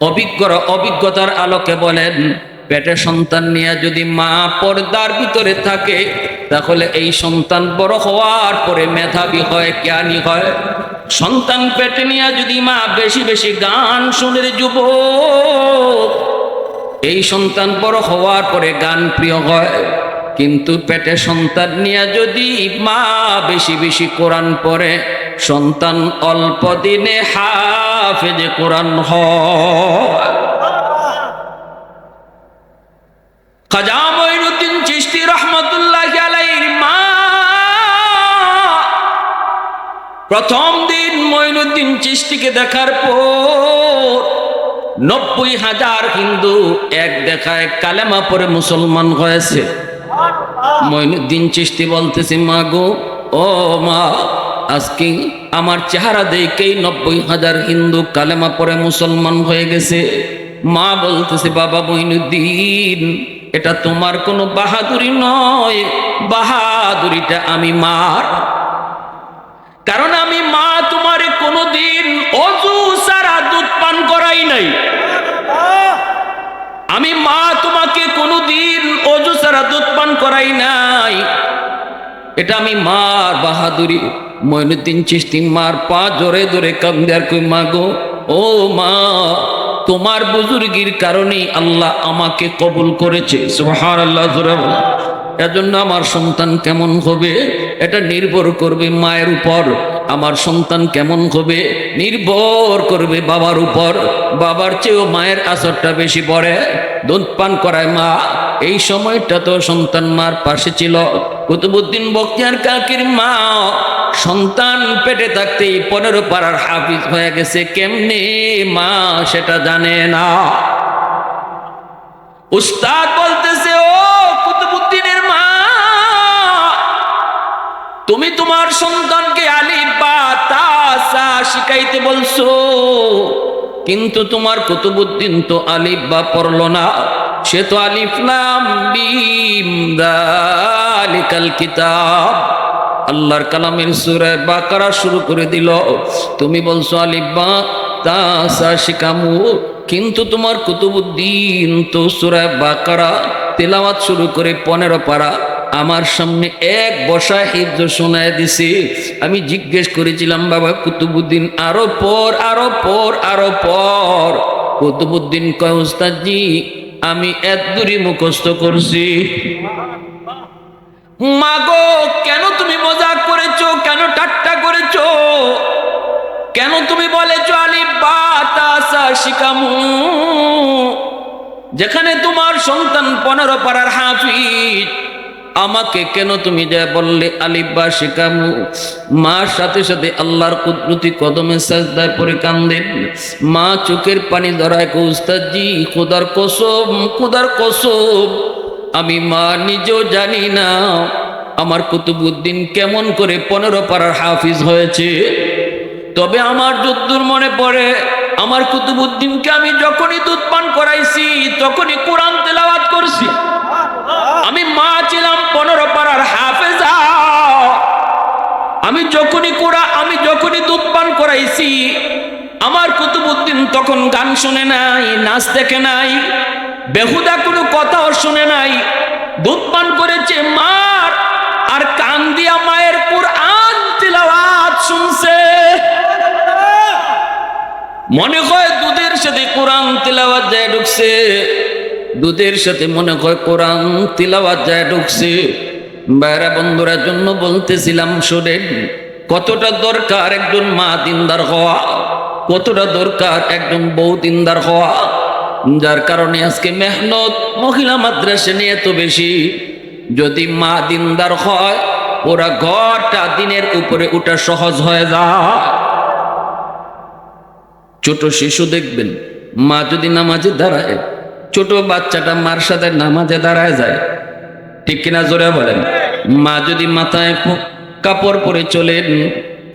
অভিজ্ঞরা অভিজ্ঞতার আলোকে বলেন, পেটে সন্তান নিয়ে যদি মা পর্দার ভিতরে থাকে, তাহলে এই সন্তান বড় হওয়ার পরে মেধাবী হয়, জ্ঞানী হয়। সন্তান পেটে নিয়ে যদি মা বেশি বেশি গান শুনে যুব এই সন্তান বড় হওয়ার পরে গান প্রিয় হয়। কিন্তু পেটে সন্তান নিয়ে যদি মা বেশি বেশি কোরআন পড়ে, সন্তান অল্প দিনে হাফেজে কোরআন মা। প্রথম দিন মঈনুদ্দিন চিশতিকে দেখার পর নব্বই হাজার হিন্দু এক দেখায় কালেমা পরে মুসলমান হয়েছে। মঈনুদ্দিন চিশতি বলতেছে, মা গো, ও মা, আজকে আমার চেহারা দেখেই নব্বই হাজার হিন্দু কালেমা পরে মুসলমান হয়ে গেছে। মা বলতেছে, বাবা মঈনুদ্দিন এটা তোমার কোনো বাহাদুরি নয়। বাহাদুরিটা আমি মার। কারণ আমি মা তোমার কোনোদিন অজু সারা দুধ পান করাই নাই। আমি মা সারা দুধ পান করাই নাই। এটা আমি মার বাহাদুরি মইনুদ্দিন চিস্তি মার পা জোরে জোরে কান্দে আর কই, মা গো, ও মা, তোমার বুজুর্গির কারণেই আল্লাহ আমাকে কবুল করেছে। সুবহান আল্লাহ এজন্য আমার সন্তান কেমন হবে? এটা নির্ভর করবে মায়ের উপর। আমার সন্তান কেমন হবে? নির্ভর করবে বাবার উপর। বাবার চেয়েও মায়ের আসরটা বেশি পড়ে। দুধ পান করায় মা এই সময়টা তো সন্তান মার পাশে ছিল। কুতুবুদ্দিন বক্তিয়ার কাকির মা সন্তান পেটে থাকতেই পনেরো পাড়ার হাফিজ হয়ে গেছে। কেমনে মা সেটা জানে না। উস্তাদ বলতেছে, ও কুতুবুদ্দিনের মা, তুমি তোমার সন্তানকে আলিফ বা তা শিখাইতে বলছো, কিন্তু তোমার কুতুবুদ্দিন তো আলিফ বা পড়ল না। সে তো আলিফ লাম বিম দালিকাল কিতাব। আল্লাহর কালামের সূরা বাকারা শুরু করে দিল। তুমি বলছো, আলিফ বা তা সা শিখামু কিন্তু তোমার কুতুবুদ্দিন তো সূরা বাকারা তেলাওয়াত শুরু করে পনেরো পারা। আমার সামনে এক বসা হিফজ শোনায় দিছে। আমি জিজ্ঞেস করেছিলাম, বাবা, কুতুবুদ্দিন আরও পর আরও পর আরও পর। কুতুবুদ্দিন কয় উস্তাদজি আমি এত দূরই মুখস্থ করছি। মাগো, কেন তুমি মজাক করেছ? কেন ঠাট্টা করেছ? কেন তুমি বলেছ, আলি বাতাসা শিকামু যেখানে তোমার সন্তান পনেরো পাড়ার হাফিজ। আমাকে কেন তুমি যা বললে আলিব্বা শিকামু? মার সাথে সাথে আল্লাহর কুদরতি কদমে সাজদায় পরে কান্দেন মা চোখের পানি ধরায় কৌস্তাজি খুদার কসম খুদার কসম। আমি মা নিজেও জানি না আমার কুতুবুদ্দিন কেমন করে পনেরো পাড়ার হাফিজ হয়েছে। তবে আমার যদ্দুর মনে পড়ে, আমার কুতুবুদ্দিনকে আমি যখনই দুধ পান করাইছি, তখনই কোরআন তেলাওয়াত করছি। আমি মা ছিলাম পনেরো পাড়ার হাফেজা। আমি যখনই কোরা আমি যখনই দুধ পান করাইছি, আমার কুতুবুদ্দিন তখন গান শুনে নাই, নাচ দেখে নাই, বেহুদা কোনো কথাও শুনে নাই। দুধ পান করেছে মার, আর কান দিয়া মায়ের কোরআন তিলাওয়াত শুনছে। মনে হয় দুধের সাথে কোরআন তিলাওয়াত যায় ঢুকছে। দুধের সাথে মনে হয় কোরআন তিলাওয়াত যায় ঢুকছে। বাইরা বন্ধুরা, জন্য বলতেছিলাম, শোনেন, কতটা দরকার একজন মা দিনদার হওয়া? কতটা দরকার একজন বউ দিনদার হওয়া? যার কারণে আজকে মেহনত মহিলা মাদ্রাসা নিয়ে এত বেশি। যদি মা দিনদার হয়, ওরা ঘরটা দিনের উপরে ওটা সহজ হয়ে যায়। ছোট শিশু দেখবেন, মা যদি নামাজে দাঁড়ায় ছোট বাচ্চাটা মার সাথে নামাজে দাঁড়ায় যায়। ঠিক কিনা জোরে বলেন? মা যদি মাথায় কাপড় পরে চলেন,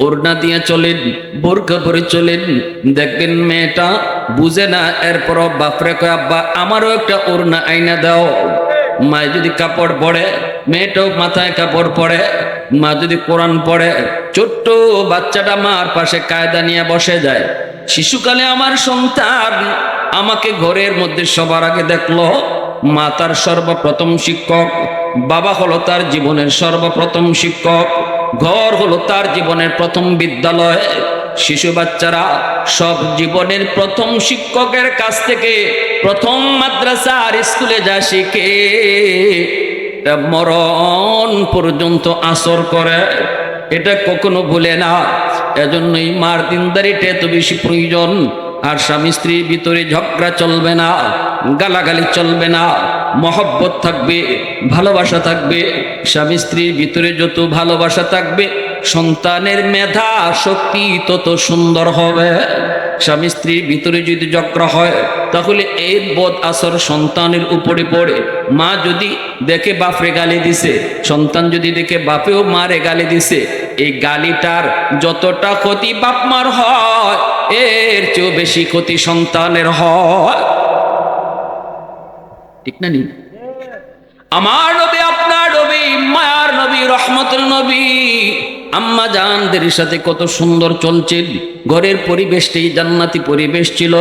ওড়না দিয়ে চলেন বোরকা পরে চলেন, দেখবেন মেয়েটা বুঝে না এরপর বাপরে কয়, আব্বা, আমারও একটা ওড়না আইনা দাও। মায় যদি কাপড় পরে, মেয়েটাও মাথায় কাপড় পরে, মা যদি কোরআন পড়ে, ছোট্ট বাচ্চাটা মার পাশে কায়দা নিয়ে বসে যায়। শিশুকালে আমার সন্তান আমাকে ঘরের মধ্যে সবার আগে দেখল, মা তার সর্বপ্রথম শিক্ষক, বাবা হলো তার জীবনের সর্বপ্রথম শিক্ষক, ঘর হলো তার জীবনের প্রথম বিদ্যালয়। শিশু বাচ্চারা সব জীবনের প্রথম শিক্ষকের কাছ থেকে প্রথম মাদ্রাসা আর স্কুলে যা শিখে মরণ পর্যন্ত আসর করে। এটা কখনো ভুলে না। এজন্যই মার দিনদারিটা এত বেশি প্রয়োজন। আর স্বামী স্ত্রীর ভিতরে ঝগড়া চলবে না, গালাগালি চলবে না। মহব্বত থাকবে, ভালোবাসা থাকবে। স্বামী স্ত্রীর ভিতরে যত ভালোবাসা থাকবে সন্তানের মেধা, শক্তি তত সুন্দর হবে। স্বামী স্ত্রীর ভিতরে যদি ঝগড়া হয়, তাহলে এর বোধ আসর সন্তানের উপরে পড়ে। মা যদি দেখে বাপরে গালি দিছে, সন্তান যদি দেখে বাপেও মারে গালি দিছে, এই গালিটার যতটা ক্ষতি বাপ মার হয়, এর চেয়েও বেশি ক্ষতি সন্তানের হয়। ঠিক না নি? আমার নবী, আপনার নবী, মায়ার নবী রহমতুল নবী। আম্মা জানদের সাথে কত সুন্দর চলছেন ঘরের পরিবেশটাই জান্নাতি পরিবেশ ছিল।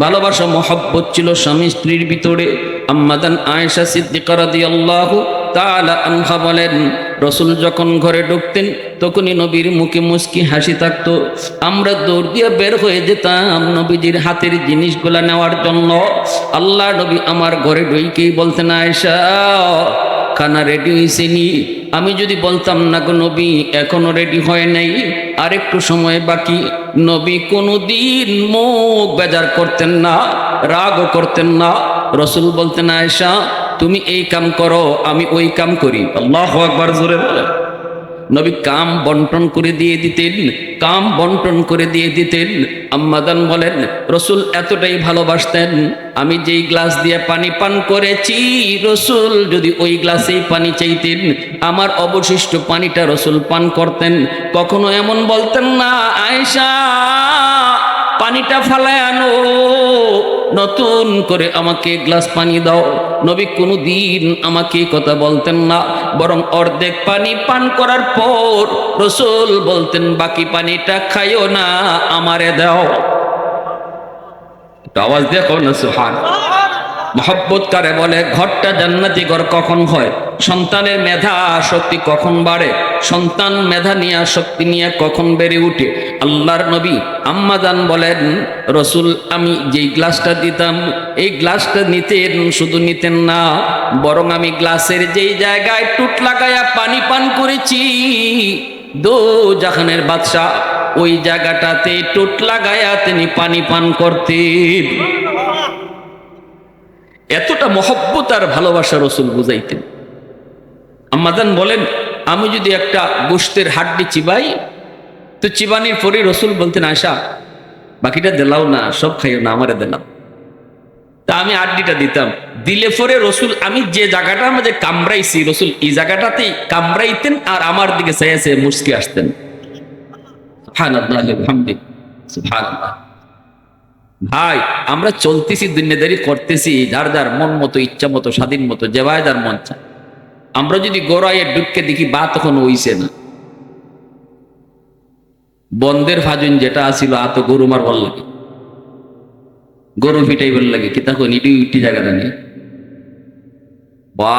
ভালোবাসা, মহব্বত ছিল স্বামী স্ত্রীর ভিতরে। আম্মাদান আয়েশা সিদ্দিকা রাদিয়াল্লাহু তাআলা আনহা বলেন, রসুল যখন ঘরে ঢুকতেন, তখনই নবীর মুখে মুস্কি হাসি থাকত। আমরা দৌড় দিয়ে বের হয়ে যেতাম নবীজির হাতের জিনিসগুলা নেওয়ার জন্য। আল্লাহ নবী আমার ঘরে ঢুকেই বলতেন, আয়েশা, খানা রেডি হয়েছে আমি যদি বলতাম, না গো নবী, এখনও রেডি হয় নাই। আর একটু সময় বাকি। নবী কোনোদিন মুখ বেজার করতেন না, রাগও করতেন না। রসুল বলতেন, আয়েশা, তুমি এই কাম করো, আমি ওই কাম করি। আল্লাহ একবার জোরে বলে নবী কাম বন্টন করে দিয়ে দিতেন, কাম বন্টন করে দিয়ে দিতেন। আম্মাদান বলেন, রসুল এতটাই ভালোবাসতেন, আমি যেই গ্লাস দিয়ে পানি পান করেছি, রসুল যদি ওই গ্লাসেই পানি চাইতেন, আমার অবশিষ্ট পানিটা রসুল পান করতেন। কখনো এমন বলতেন না, আয়েশা পানিটা ফালায় আনো নতুন করে আমাকে গ্লাস পানি দাও। নবী কোনো দিন আমাকে কথা বলতেন না। বরং অর্ধেক পানি পান করার পর রসুল বলতেন, বাকি পানিটা খাইও না, আমারে দাও। আওয়াজ দেখো না সুহান মহব্বত কারে বলে, ঘরটা জান্নাতি ঘর কখন হয়? সন্তানের মেধা শক্তি কখন বাড়ে? সন্তান মেধা নিয়ে শক্তি নিয়ে কখন বেড়ে উঠে? আল্লাহর নবী আম্মাদান বলেন, রসুল, আমি যেই গ্লাসটা দিতাম, এই গ্লাসটা নিতেন, শুধু নিতেন না, বরং আমি গ্লাসের যেই জায়গায় টুট লাগায়া পানি পান করেছি, দো জাহানের বাদশাহ, ওই জায়গাটাতে টুট লাগায়া তিনি পানি পান করতেন। এতটা মহব্বত আর ভালোবাসা রসুল বুঝাইতেন। আম্মাদান বলেন, আমি যদি একটা গোষ্ঠের হাড্ডি চিবাই তো চিবানির পরে রসুল বলতেন আশা বাকিটা দিলাও না, সব খাইও না, আমারে দিলাম তা আমি আড্ডিটা দিতাম। দিলে পরে রসুল, আমি যে জায়গাটা আমাদের কামড়াইছি, রসুল, এই জায়গাটাতেই কামড়াইতেন আর আমার দিকে চেয়েছে মুসকে আসতেন। ভাই, আমরা চলতেছি দুনিয়াদারি করতেছি, যার যার মন মতো, ইচ্ছা মতো, স্বাধীন মতো যেভাবে যার মন চায়। আমরা যদি গোড়াইয়ের ডুবকে দেখি, বা তখন হইছে না। বন্দের ভাজুন যেটা আসিল আত গরু মার ভালো লাগে। গরু ফিটাই ভালো লাগে, কি তখন ইটি ইটি জায়গাটা নেই বা,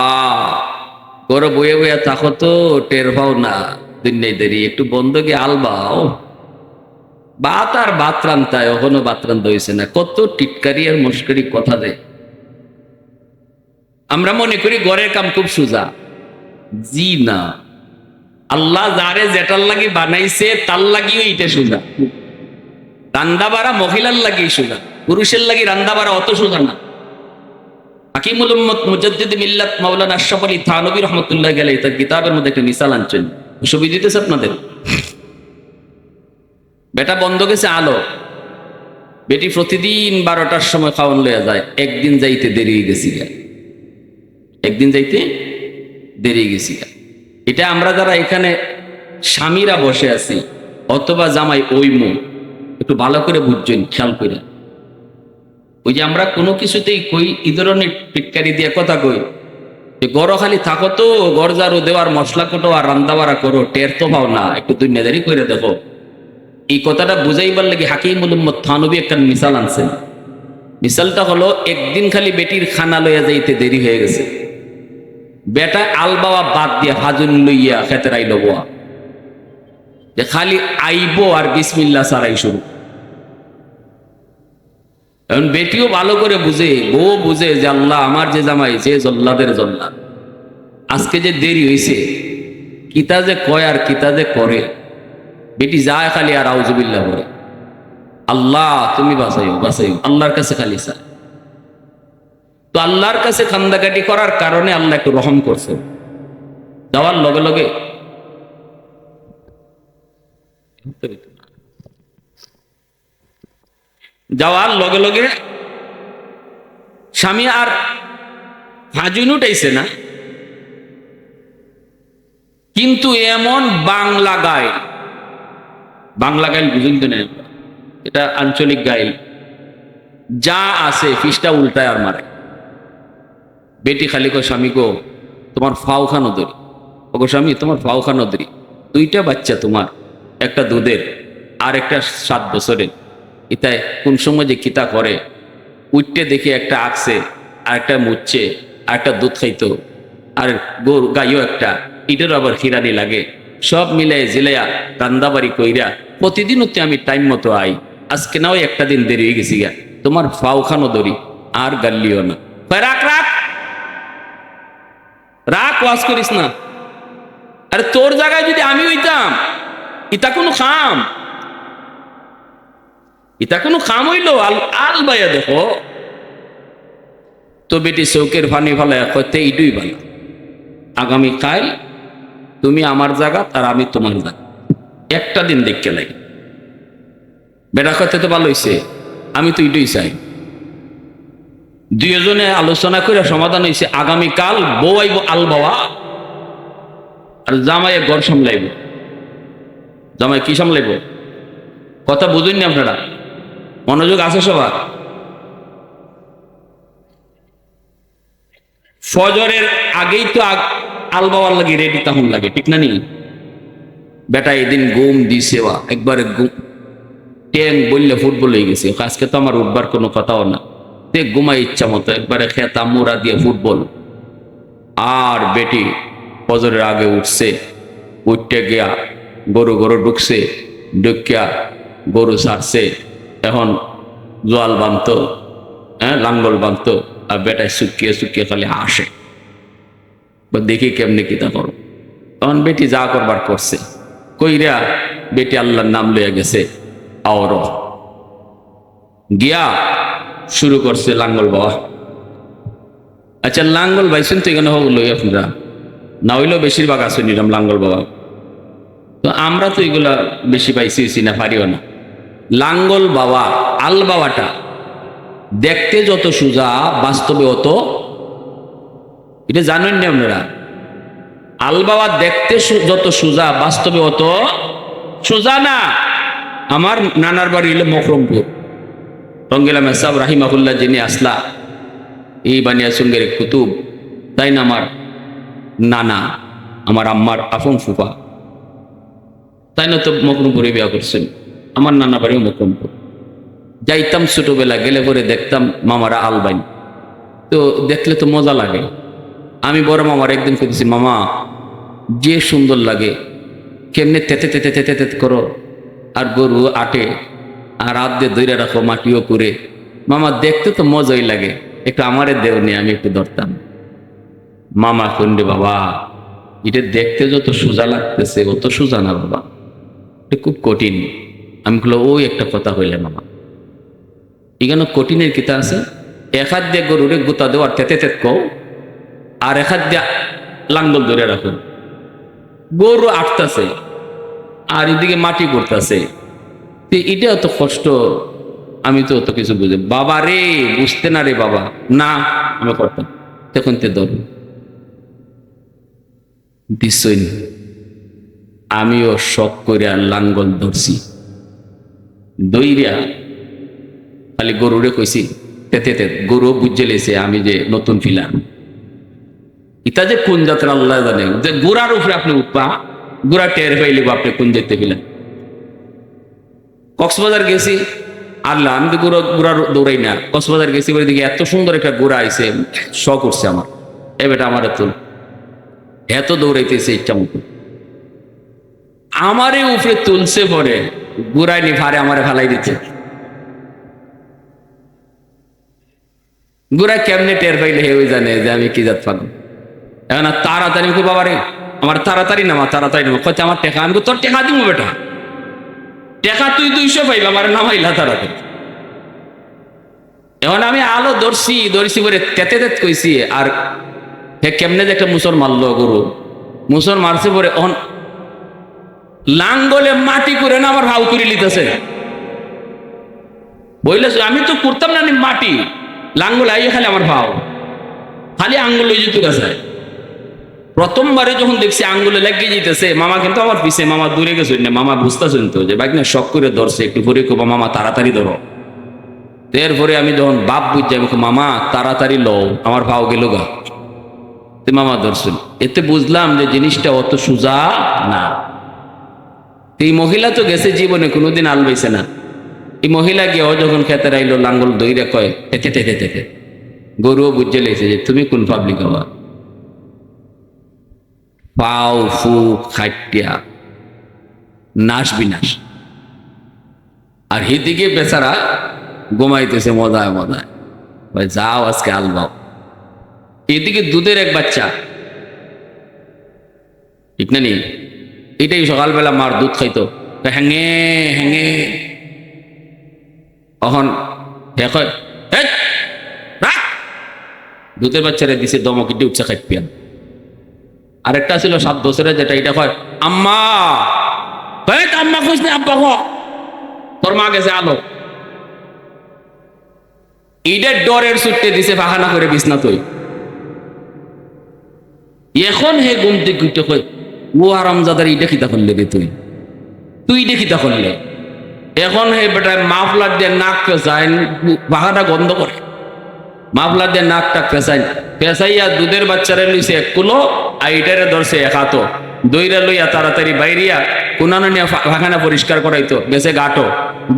গরু বয়ে বয়ে থাকো তো টের পাও না দুনিয়াদারি একটু বন্ধকে আলবাও বাত আর বাত রান্তায় ওখানে বাত রান্তা হয়েছে না, কত টিটকারি আর মুস্কারি কথা দেয় আমরা মনে করি ঘরের কাম খুব সোজা। জি না। আল্লাহ যারে যেটার লাগি বানাইছে, তার লাগিও এটা সোজা। রান্দা বাড়া মহিলার লাগি সোজা, পুরুষের লাগি রান্দা বাড়া অত সোজা না। হাকিমুল উম্মত মুজাদ্দিদ মিল্লাত মাওলানা আশরাফ আলী থানবী রহমতুল্লাহ গেলে তার কিতাবের মধ্যে একটা মিসাল আনছেন। সুবিধা দিতেছে আপনাদের? বেটা বন্ধ গেছে আলো। বেটি প্রতিদিন বারোটার সময় খাওয়ান লইয়া যায়। একদিন যাইতে দেরি গেছি। একদিন যাইতে দেরি গেছি গা। এটা আমরা যারা এখানে স্বামীরা বসে আছি, অথবা জামাই ওই মু একটু ভালো করে বুঝছেন খেয়াল করে। ওই যে আমরা কোনো কিছুতেই কই এই ধরনের টিটকারি দিয়ে কথা কই। যে গড় খালি থাকো তো গরজারও দেওয়ার মশলা কোটো আর রান্না বাড়া করো, টের তো পাও না, একটু দুনিয়াদারি করে দেখো। এই কথাটা বুঝাইবার লাগে হাকিমুল উম্মত থানবী একটা মিসাল আনছেন। মিসালটা হলো, একদিন খালি বেটির খানা লইয়া যাইতে দেরি হয়ে গেছে। বেটা আল বাবা বাদ দিয়ে হাজুন লইয়া খেতের আইল বোয়া যে খালি আইবো আর বিসমিল্লা সারাই শুরু। এখন বেটিও ভালো করে বুঝে, বউ বুঝে যে আল্লাহ আমার যে জামাই যে জল্লাদের জল্লাদ। আজকে যে দেরি হয়েছে কিতা যে কয় আর কিতা যে করে, বেটি যায় খালি আর আউজুবিল্লা বলে। আল্লাহ, তুমি বাঁচাইও বাঁচাইও, আল্লাহর কাছে খালি চায়। তো আল্লাহর কাছে খান্দাকাটি করার কারণে আল্লাহ একটু রহম করছে। যাওয়ার লগে লগে যাওয়ার লগে লগে স্বামী আর হাজুন উঠাইছে না। কিন্তু এমন বাংলা গাইল। বাংলা গাইল বুঝুন তো এটা আঞ্চলিক গাইল। যা আছে ফিসটা উল্টায় আর মারে বেটি খালি কো স্বামী গো তোমার ফাও খানো ধরি ওগো স্বামী তোমার ফাও খানো ধরি দুইটা বাচ্চা তোমার একটা দুধের আর একটা সাত বছরের। ইতায় কোন সময় যে কিতা করে উঠতে দেখি একটা আঁকছে আর একটা মুচ্ছে আর একটা দুধ খাইতো আর গরু গাইও একটা ইটেরও আবার খিরানি লাগে। সব মিলাই জিলাইয়া কান্দাবাড়ি কইরা প্রতিদিন হচ্ছে আমি টাইম মতো আই। আজকে নাও একটা দিন দেরি হয়ে গেছি গা তোমার ফাও খানো ধরি আর গাল্লিও না। কয়, রাখ রাখ। রাখ ওয়াজ করিস না। আরে তোর জায়গায় যদি আমি হইতাম, ইতা কোনো খাম। ইতা কোনো খাম হইল? আল আল বাইয়া দেখো। তো বেটি চৌকের ফানি ফালায় কইতে, ইডুই ভালো আগামী কাল তুমি আমার জায়গা আর আমি তোমার জায়গা। একটা দিন দেখতে লাগে। বেটা করতে তো ভালো হইছে, আমি তো ইডুই চাই। দুইজনে আলোচনা করে সমাধান হয়েছে আগামীকাল বউ আইব আল বাবা আর জামাই ঘর সামলাইব। জামাই কি সামলাইব? কথা বুঝুননি আপনারা? মনোযোগ আছে সবার? ফজরের আগেই তো আল বাবার লাগে রেডি তখন লাগে, ঠিক না নি? বেটা এদিন ঘুম দিছে বা, একবারে ঘুম ট্যাং বললে ফুটবল হয়ে গেছে। আজকে তো আমার উঠবার কোনো কথাও না। তে ঘুমাই ইচ্ছা মতো একবারে খেতা মোড়া দিয়ে ফুটবল। আর বেটি ফজরের আগে উঠছে, উঠতে গিয়া গরু গরু ঢুকছে, ঢুকিয়া গরু ছাড়ছে এখন জোয়াল বানত হ্যাঁ লাঙ্গল বানত, আর বেটায় শুকিয়ে শুকিয়ে খালি বা দেখি কেমনে কিতা করো। তখন বেটি যা করবার করছে। কইরা বেটি আল্লাহর নাম লইয়া গেছে আওর গিয়া শুরু করছে লাঙ্গল বাবা। আচ্ছা লাঙ্গল বাইছেন তো এখানে হোক লই আপনারা? না হইলেও বেশিরভাগ আছে নিলাম লাঙ্গল বাবা। তো আমরা তো এগুলা বেশি পাইছি না, পারিও না। লাঙ্গল বাবা, আল বাবাটা, দেখতে যত সোজা, বাস্তবে অত, এটা জানেন না আপনারা? আল বাবা দেখতে যত সোজা, বাস্তবে অত সোজা না। আমার নানার বাড়ি হলো মকরমপুর। রঙ্গিলা মেসাব রাহিমাহুল্লাহ যিনি আসলা। এই বানিয়া সঙ্গের কুতুব, তাই না আমার নানা, আমার আম্মার আফম ফুফা? তাই না তো মকরমপুরে বিয়া করছেন? আমার নানা বাড়িও মকরমপুর যাইতাম ছোটবেলা, গেলে পরে দেখতাম মামারা আলবাইন তো দেখলে তো মজা লাগে। আমি বড় মামার একদিন করেছি মামা, যে সুন্দর লাগে, কেমনে তেতে তেতে তেতে তেতে করো, আর গরু আটে আর হাত দিয়ে ধরে রাখো, মাটিও করে মামা, দেখতে তো মজাই লাগে। একটু আমারে দেও নি, আমি একটু ধরতাম। মামা কন্ডে বাবা, এটা দেখতে যত সোজা লাগতেছে, অত সোজা না বাবা। এটা খুব কঠিন। আমি বলল ওই একটা কথা হইলে মামা। এখানে কঠিনের কিতা আছে? এক হাত দিয়ে গরুরে গুতা দেওয়ার তেতে তেত কও। আর এক হাত দিয়ে লাঙ্গল ধরে রাখো। গরু আটতাছে, আর এদিকে মাটি এটা অত কষ্ট, আমি তো অত কিছু বুঝে বাবা রে, বুঝতে না রে বাবা। না, আমি করতাম। তখন তে দিছই আমিও শখ করে আর লাঙ্গল ধরছি। দইরিয়া খালি গরুরে কইছি তেতে তে গরু বুঝে লেছে আমি যে নতুন ফিলার ইতা যে কোন যাত্রা আল্লাহ জানে? যে গোড়ার উপরে আপনি উঠবা গোড়া টের পাইলে আপনি কোন যেতে ফিলেন কক্সবাজার গেছি, আল্লাহ, আমি তো গুড়া দৌড়াই না। কক্সবাজার গেছি বলে দিকে এত সুন্দর একটা গুড়া আইছে শ করছে আমার। এ বেটা আমার এত এত দৌড়াইতেছে ইচ্ছা মতো। আমারে উপরে তুলছে পরে গুড়াই নি ভারে আমারে ফালাই দিচ্ছে। গুড়া কেমনে টের পাইলে হে হেউ জানে যে আমি কি জাত পাবো এখন তাড়াতাড়ি বাবারে, আমার তাড়াতাড়ি নামা তাড়াতাড়ি নামা। কচ্ছে আমার টেকা, আমি তোর টেকা দিব বেটা। টেকা তুই দুইশো পাইবা, আমার নামাইলা তাড়াতাড়ি এখন আমি আলো ধরছি ধরছি করে তেতে তেত কইছি, আর হে কেমনে যে একটা মুসর মারলো গরু। মুসর মারছে পরে অন লাঙ্গলে মাটি করে না আমার ভাউ করে লিতেছে বইলে আমি তো করতাম না মাটি। লাঙ্গল আই খালি আমার ভাও খালি আঙ্গুল লই যেত কাছে প্রথমবারে যখন দেখছি আঙ্গুলে লাগিয়ে যেতেছে মামা কিন্তু আমার পিছে, মামা দূরে গেছে না মামা বুঝতেছেন তো যে বাইক না শখ করে ধরছে, একটু পরে কবা মামা তাড়াতাড়ি ধরো। এরপরে আমি যখন বাপ বুঝছি আমি মামা তাড়াতাড়ি লও, আমার ভাও গেল গা। মামা ধরছেন। এতে বুঝলাম যে জিনিসটা অত সুজা না। এই মহিলা তো গেছে জীবনে, কোনোদিন আলবাইছে না। এই মহিলা গিয়ে যখন খেতে রাইলো লাঙ্গল দইরা কয় এতে তেতে গরুও বুঝে লেগেছে যে, তুমি কোন পাবলিক হওয়া পাও ফু খাটিয়া নাশ বিনাশ। আর হিদিকে বেচারা ঘুমাইতেছে মজায় মজায় ভাই যাও আজকে আলবাও এদিকে দুধের এক বাচ্চা। ঠিক না নি? এটাই সকালবেলা মার দুধ খাইতো। হ্যাঙে হ্যাঙে। কয়, "হেৎ, দুধের বাচ্চারা দিছে দমকিটি উঠছে খাইপিয়ান আরেকটা ছিল সাত বছরের যেটা এটা কয়, আম্মা! আম্মা খুঁজ নে আব্বা খ তোর মা গেছে আলো। ইডের ডরের ছুটতে দিছে ফাহানা করে, বিছনা তুই এখন হে গুমতে গুইতে কই ও আরামজাদার ইটা কিতা করলে রে তুই। তুই ইটা কিতা করলে। এখন হে বেটা মাফলার দিয়ে নাক যায় বাহাটা গন্ধ করে। মাফলার দিয়ে নাকটা পেঁচাই পেঁচাইয়া দুধের বাচ্চারে লইছে এক কুলো, আর ইটারে ধরছে এক হাতো। দইরা লইয়া তাড়াতাড়ি বাইরিয়া কোনানো নিয়ে পাখানা পরিষ্কার করাইতো, গেছে গাটো।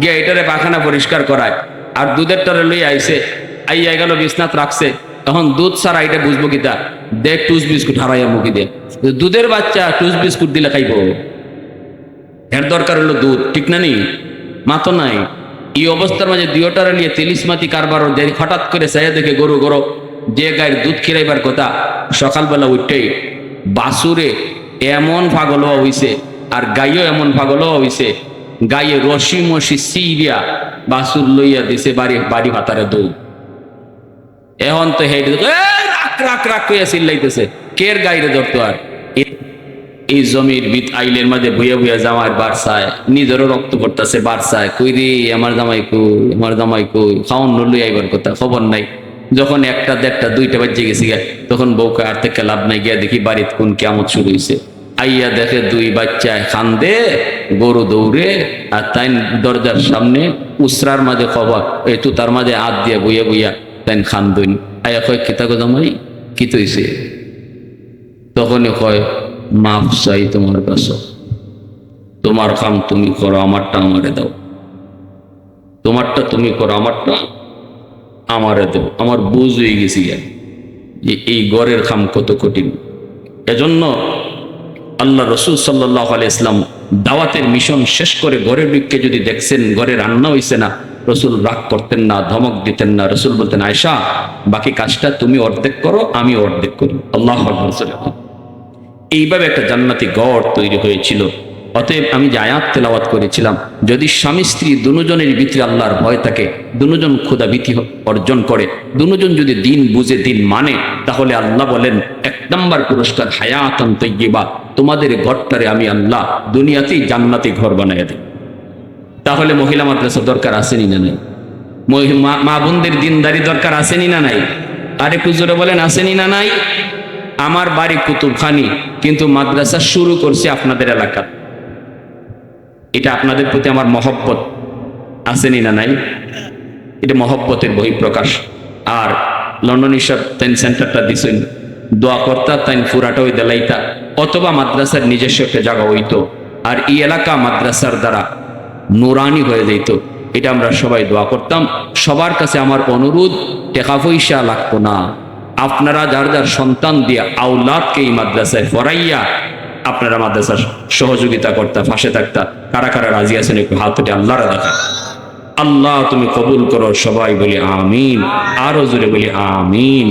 গিয়া এটারে পাখানা পরিষ্কার করায়। আর দুধের টারে লইয়া আইছে, আইয়া গেল বিছনাথ রাখছে। তখন দুধ ছাড়া এটা বুঝব কিতা? দেখ টুস বিস্কুট হারাইয়া মুখি দে। দুধের বাচ্চা টুস বিস্কুট দিলে খাইবো। এর দরকার হলো দুধ, ঠিক না নি? মা তো নাই। এই অবস্থার মাঝে দুইটারে নিয়ে তেলিসমাতি কারবার হঠাৎ করে চাইয়া দেখে গরু গরু, যে গায়ের দুধ খিরাইবার কথা, সকালবেলা উঠতেই বাসুরে এমন পাগল হওয়া হইছে, আর গাইও এমন পাগল হওয়া হইছে, গায়ে রশি মশি সিরিয়া বাসুর লইয়া দিছে বাড়ি বাড়ি ভাতারে দৌ এখন তো হেঁটে রাখ রাখ রাখ কইয়া চিল্লাইতেছে, কের গাইরে ধরতো আর? এই জমির বিত আইলের মাঝে ভুইয়া ভুইয়া জামাই বারসায়, নিজেরও রক্ত পড়তেছে বারসায়। কই রে, আমার জামাই কই, আমার জামাই কই? খাওয়ান নলুই আইবার কথা, খবর নাই। যখন একটা দেড়টা, দুইটা বাজে গেছি তখন বউকে আর থেকে লাভ নাই, গিয়া দেখি বাড়িত কোন কেমন শুরু হয়েছে আইয়া দেখে দুই বাচ্চায় খান্দে, গরু দৌড়ে, আর তাই দরজার সামনে উসরার মাঝে খবর, এই তুতার মাঝে হাত দিয়ে বইয়া বইয়া তাই খান্দুন আইয়া কয় কিতা গো জামাই? কি তৈছে তখনই কয় মাফ চাই তোমার কাছে। তোমার কাম তুমি করো, আমারটা আমারে দাও। তোমারটা তুমি করো, আমারটা আমারে দাও। আমার বুঝ হয়ে গেছি যে এই গড়ের কাম কত কঠিন। এজন্য আল্লাহ রসুল সাল্লাহ ইসলাম দাওয়াতের মিশন শেষ করে ঘরের দিককে যদি দেখছেন, ঘরে রান্না হইছে না, রসুল রাগ করতেন না, ধমক দিতেন না, রসুল বলতেন আয়সা বাকি কাজটা তুমি অর্ধেক করো, আমি অর্ধেক করি। আল্লাহ এইভাবে একটা জান্নাতি গড় তৈরি হয়েছিল। অতএব আমি যে আয়াত তেলাওয়াত করেছিলাম, যদি স্বামী স্ত্রী দুজনের ভিতরে আল্লাহর ভয় থাকে, দুজন ক্ষুদা ভীতি অর্জন করে, দুজন যদি দিন বুঝে দিন মানে তাহলে আল্লাহ বলেন, এক নম্বর পুরস্কার হায়াতন তৈবা তোমাদের ঘরটারে আমি আল্লাহ দুনিয়াতেই জান্নাতি ঘর বানাইয়া দিই তাহলে মহিলা মাদ্রাসা দরকার আসেনি না নাই? মা- বোনদের দিনদারি দরকার আসেনি না নাই? আরে কুজোরে বলেন, আসেনি না নাই? আমার বাড়ি কুতুবখানি, কিন্তু মাদ্রাসা শুরু করছে আপনাদের এলাকা এটা আপনাদের প্রতি আমার মহব্বত। আসেনি না নাই? এটা মহব্বতের বহিঃপ্রকাশ। আর লন্ডন ঈশ্বর তাইন সেন্টারটা দিছেন। দোয়া কর্তা তাইন ফুরাটা ওই দেলাইতা। অথবা মাদ্রাসার নিজস্ব একটা জায়গা হইতো। আর এই এলাকা মাদ্রাসার দ্বারা নুরানি হয়ে যেত এটা আমরা সবাই দোয়া করতাম। সবার কাছে আমার অনুরোধ, টাকা পয়সা লাগতো না। আপনারা যার যার সন্তান দিয়ে আউলাদকে এই মাদ্রাসায় পড়াইয়া আপনারা মাদ্রাসার সহযোগিতা করতা, ফাঁসে থাকতা, কারা কারা রাজি আছেন একটু হাত তুলে আল্লাহরা দেখা আল্লাহ তুমি কবুল করো সবাই বলি আমিন, আরও জোরে বলি আমিন।